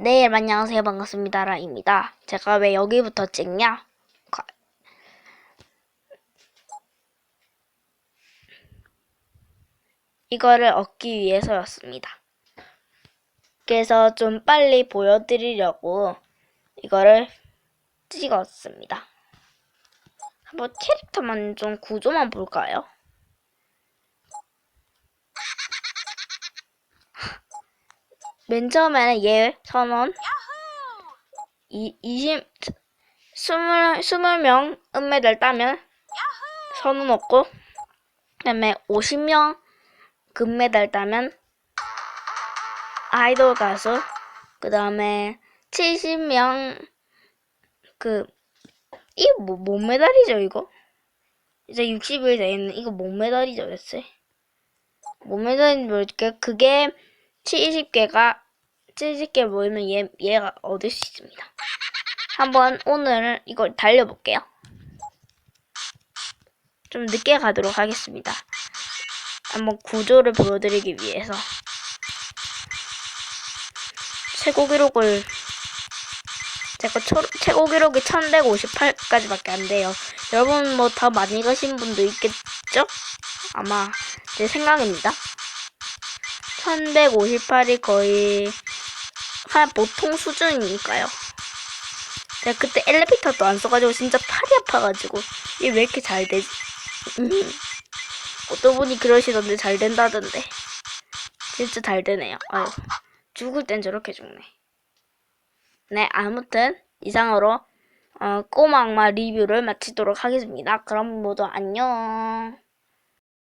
네, 안녕하세요. 반갑습니다. 라입니다. 제가 왜 여기부터 찍냐? 가- 이거를 얻기 위해서였습니다. 그래서 좀 빨리 보여드리려고 이거를 찍었습니다. 한번 캐릭터만 좀 구조만 볼까요? 맨 처음에는 얘 선원 이, 20, 스물, 스물 명 은메달 따면 선원 얻고, 그 다음에 50명 금메달 따면 아이돌 가수, 그 다음에 70명 그, 이거 뭐, 뭔 메달이죠, 이거? 이제 60일 되는 이거 뭔 메달이죠, 대체? 뭔 메달인지 모르겠게 그게 70개가 70개 모이면 얘, 얘가 얻을 수 있습니다. 한번 오늘 이걸 달려볼게요. 좀 늦게 가도록 하겠습니다. 한번 구조를 보여드리기 위해서 최고 기록을 초, 최고 기록이 1158까지밖에 안 돼요. 여러분 뭐 더 많이 가신 분도 있겠죠? 아마 제 생각입니다. 1158이 거의 보통 수준이니까요. 제가 그때 엘리베이터도 안 써가지고 진짜 팔이 아파가지고 이게 왜 이렇게 잘 되지? 음. 어떤 분이 그러시던데 잘 된다던데 진짜 잘 되네요. 아유 죽을 땐 저렇게 죽네. 네 아무튼 이상으로 어, 꼬막마 리뷰를 마치도록 하겠습니다. 그럼 모두 안녕.